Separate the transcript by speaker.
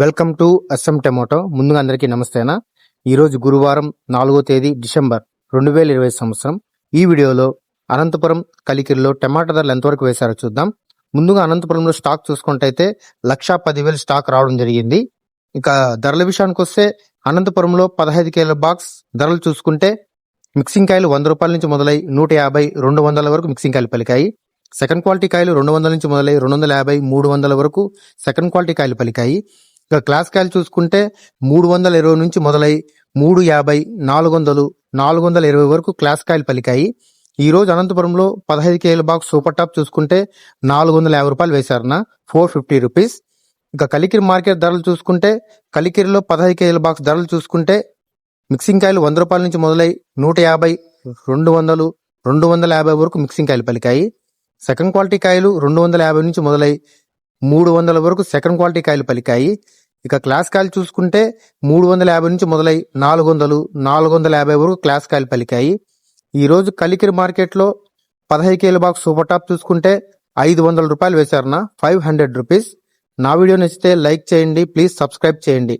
Speaker 1: Welcome to Assam tomato. ముందుగా అందరికీ నమస్తేనా? ఈరోజు గురువారం నాలుగో తేదీ డిసెంబర్ రెండు వేల ఇరవై సంవత్సరం. ఈ వీడియోలో అనంతపురం కలికిరిలో టమాటా ధరలు ఎంతవరకు వేశారో చూద్దాం. ముందుగా అనంతపురంలో స్టాక్ చూసుకుంటైతే లక్షా పదివేలు స్టాక్ రావడం జరిగింది. ఇక ధరల విషయానికి వస్తే అనంతపురంలో పదహైదు కేల బాక్స్ ధరలు చూసుకుంటే మిక్సింగ్ కాయలు వంద రూపాయల నుంచి మొదలై నూట యాభై రెండు వందల వరకు మిక్సింగ్ కాయలు పలికాయి. సెకండ్ క్వాలిటీ కాయలు రెండు వందల నుంచి మొదలై రెండు వందల యాభై మూడు వందల వరకు సెకండ్ క్వాలిటీ కాయలు పలికాయి. ఇక క్లాస్ కాయలు చూసుకుంటే మూడు వందల ఇరవై నుంచి మొదలై మూడు యాభై నాలుగు వందలు నాలుగు వందల ఇరవై వరకు క్లాస్ కాయలు పలికాయి. ఈ రోజు అనంతపురంలో పదహైదు కేల బాక్స్ సూపర్ టాప్ చూసుకుంటే నాలుగు వందల యాభై రూపాయలు వేశారన్న ఫోర్ ఫిఫ్టీ రూపీస్. ఇక కలికిరి మార్కెట్ ధరలు చూసుకుంటే కలికిరిలో పదహైదు కేల బాక్స్ ధరలు చూసుకుంటే మిక్సింగ్ కాయలు వంద రూపాయల నుంచి మొదలై నూట యాభై రెండు వందలు రెండు వందల యాభై వరకు మిక్సింగ్ కాయలు పలికాయి. సెకండ్ క్వాలిటీ కాయలు రెండు వందల యాభై నుంచి మొదలై మూడు వందల వరకు సెకండ్ క్వాలిటీ కాయలు పలికాయి. ఇక క్లాస్ కాయలు చూసుకుంటే మూడు వందల యాభై నుంచి మొదలై నాలుగు వందలు నాలుగు వందల యాభై వరకు క్లాస్ కాయలు పలికాయి. ఈరోజు కలికిరి మార్కెట్లో పదహైదు కేల బాక్స్ సూపర్ టాప్ చూసుకుంటే ఐదు వందల రూపాయలు వేశారన్న ఫైవ్ హండ్రెడ్ రూపీస్. నా వీడియో నచ్చితే లైక్ చేయండి ప్లీజ్ సబ్స్క్రైబ్ చేయండి.